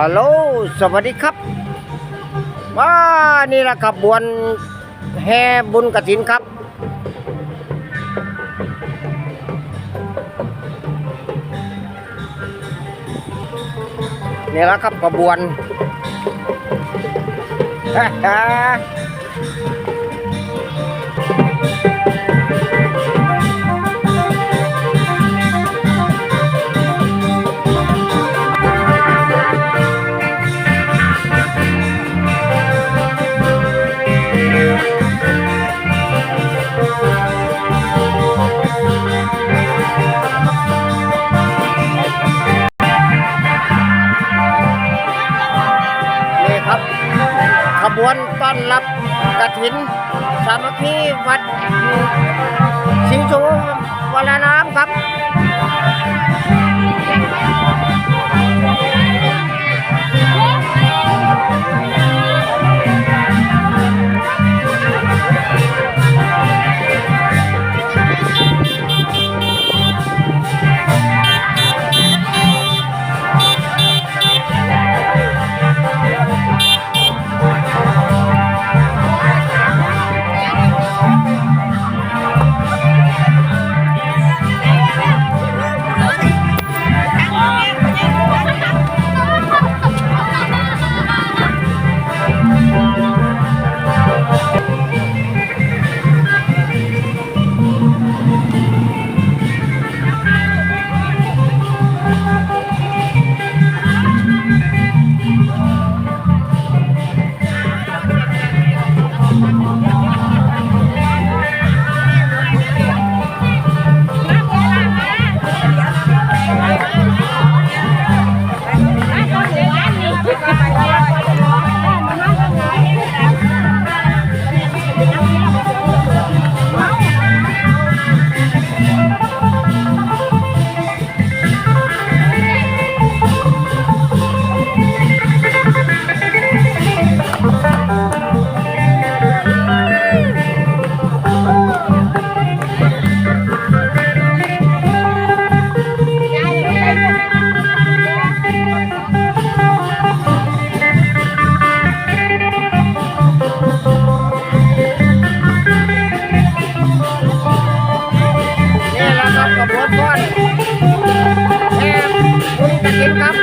ฮัลโหล สวัสดีครับ ว่านี่แหละขบวนแห่บุญกระถินครับ นี่แหละครับขบวนฮ่า มัคคีวัดสิงห์โชวรารามครับ บวนก้อนแห่บุญกระกินครับ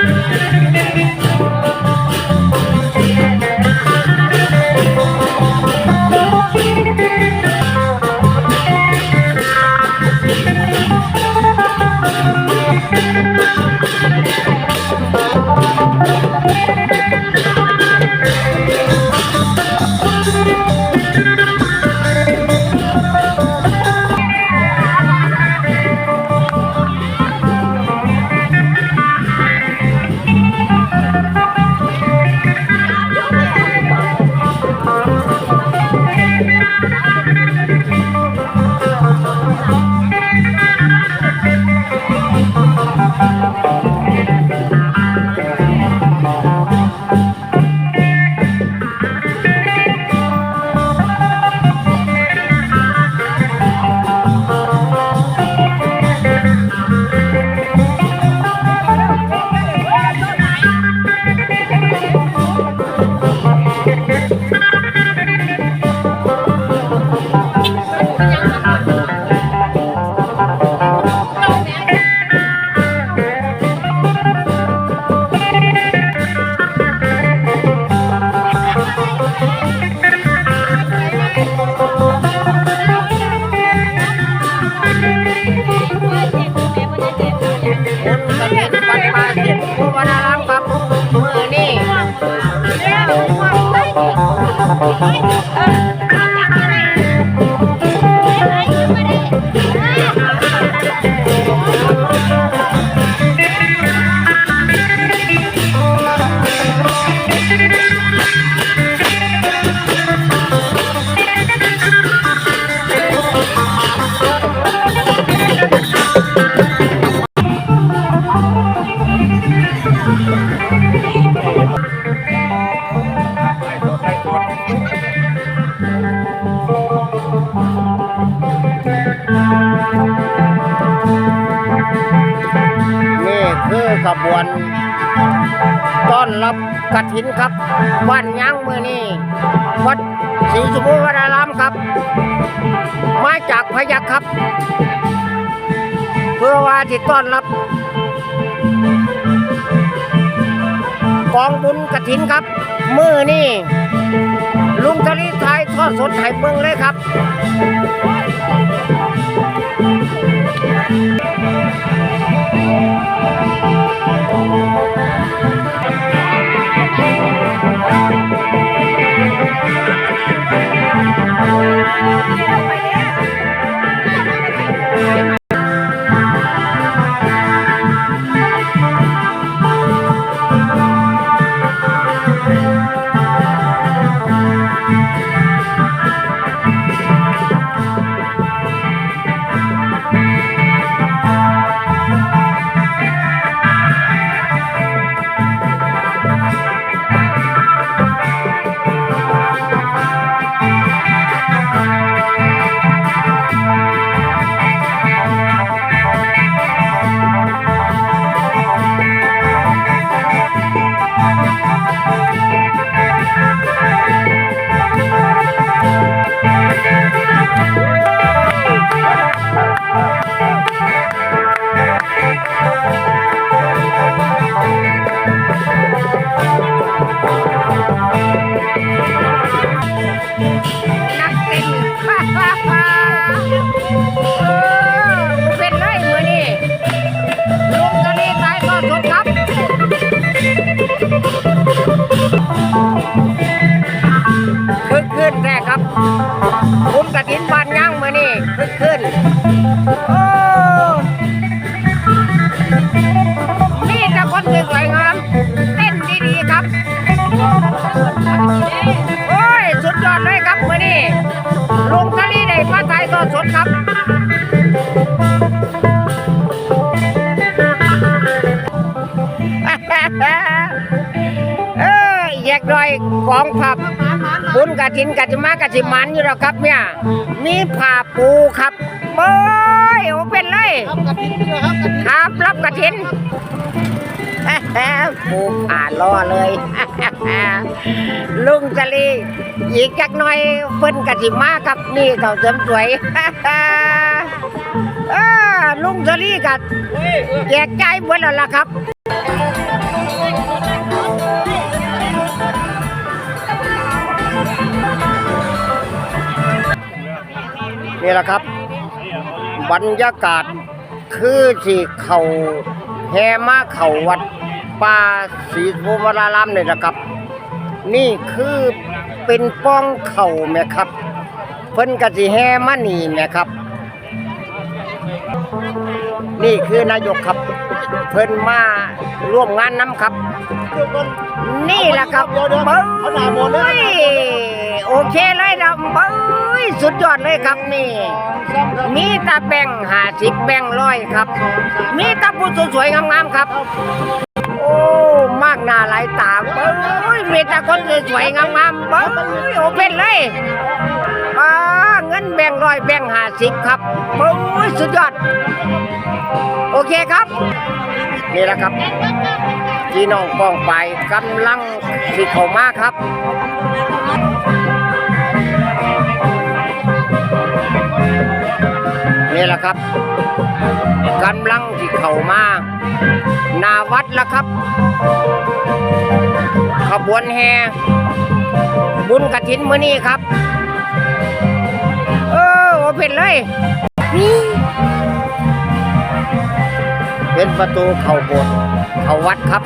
นี่ คือขบวน ต้อนรับกฐินครับบ้านยังมือนี้วัดศรีสุโภวรารามครับ มาจากพยัคฆ์ครับ เพื่อว่าที่ต้อนรับ กองบุญกฐินครับมือนี่ลุงทะลีไทยทอดสดไห้เมืองเลยครับ ขึ้นแรกครับ ดอยกองผับบุญกะถินกะจิมากะจิมันอยู่แล้วครับเนี่ยมีผ้าปูครับโอ้ยโอเป็นเลยครับรับกะถินปูผ่าล่อเลย ลุงจลีอีกจักหน่อยเพิ่นกะจิมาครับนี่เขาเสริมสวยลุงจลีกัแจกใจายเบิดแล้วล่ะครับ นี่แหละครับ บรรยากาศคือที่เขาแห่มาเขาวัดป่าศรีสุวรรารามนี่นะครับ นี่คือเป็นป้องเข่าแม่ครับ เพิ่นกสิแห่มานี่แม่ครับ นี่คือนายกครับ เพิ่นมาร่วมงานน้ำครับ นี่แหละครับเบ้ย โอเคเลยนะเบ้ยสุดยอดเลยครับนี่ มีตาแบงหาสิบแบงร้อยครับ มีตาผู้สวยๆงามๆครับ โอ้มากหน้าหลายตาเบ้ยมีต่คนสวยๆงามๆเบ้ยโอเป็นเลยอ่าเงินแบ่งร้อยแบ่งหาสิบครับเบ้ยสุดยอด โอเคครับนี่แหละครับพี่น้องป้องไปกำลังสิเข้ามาครับ นี่แหละครับกำลังที่เข้ามาหนาวัดแล้วครับขบวนแห่บุญกระถินมื้อนี้ครับ เออโอเป็นเลยนี่เป็นประตูเข้าโบสถ์เข้าวัดครับ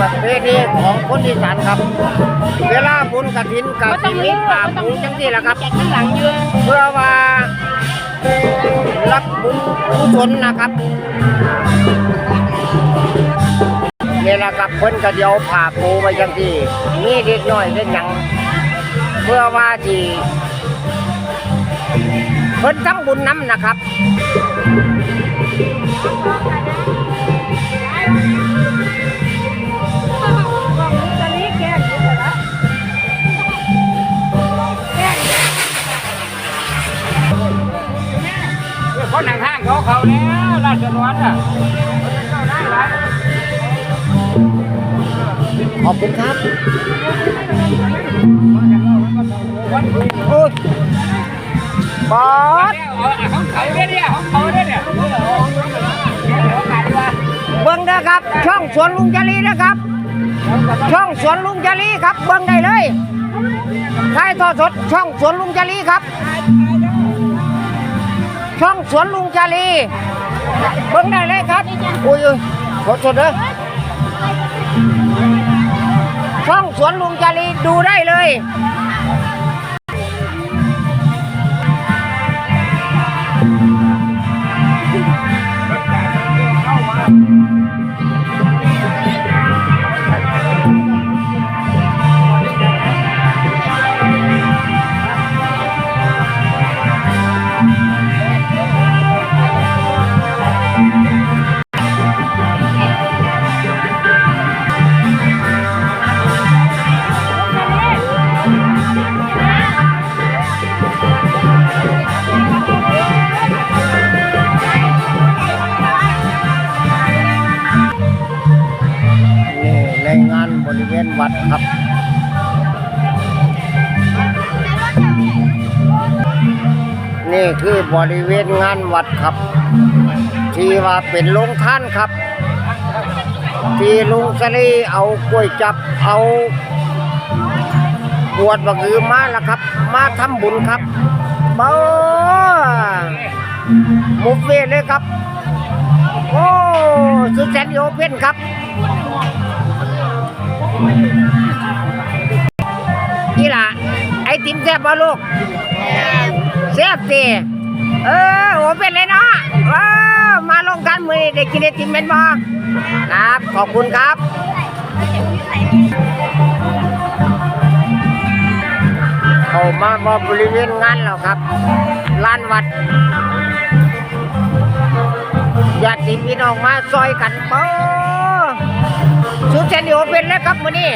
ป็นประเพณีของคนอีสานครับ เวลาบุญกฐินกับสิมีป่าบหมูจังซี่แหละครับข้างหลังเยอะเพื่อว่ารับบุญกุศลนะครับนี่แหละครับเพิ่นก็เดียวผ่าปูไปจังที่นี่เด็กน้อยเล่นหยังเพื่อว่าที่เพิ่นทำบุญน้ำนะครับ คนหนังห้างเขาเขาแล้วราชรวนอะขอบคุณครับโอ้ยบอสของเขาเนี่ยเนี่ยของเขาเนี่ยเนี่ยเบิ้งเด้อครับ ช่องสวนลุงจรีนะครับ ช่องสวนลุงจรีครับ เบิ้งได้เลยถ่ายทอดสดช่องสวนลุงจรีครับ ช่องสวนลุงจรีเบิ้งได้เลยครับ อุ้ยอุ้ยสดสดเลยช่องสวนลุงจรีดูได้เลย ครับนี่คือบริเวณงานวัดครับ ที่ว่าเป็นโรงท่านครับ ที่ลุงสลีเอากล้วยจับเอาบวดบักอือมาล้วครับ มาทำบุญครับเบ้าบุฟเฟ่ต์เลยครับ โอ้สุดแสนโอเพ่นครับ นี่ล่ะ ไอติมแซ่บบ่ลูกแซ่บสิเออโอเป็นเลยเนาะเออมาลงกันมือนี้ได้กินไอติมเป็นบ่ครับ ขอบคุณครับเขามามาบริเวณงานแล้วครับลานวัดญาติพี่น้องมาซอยกันเป้ สูดแสนดีโอเป็นนะครับมือนี้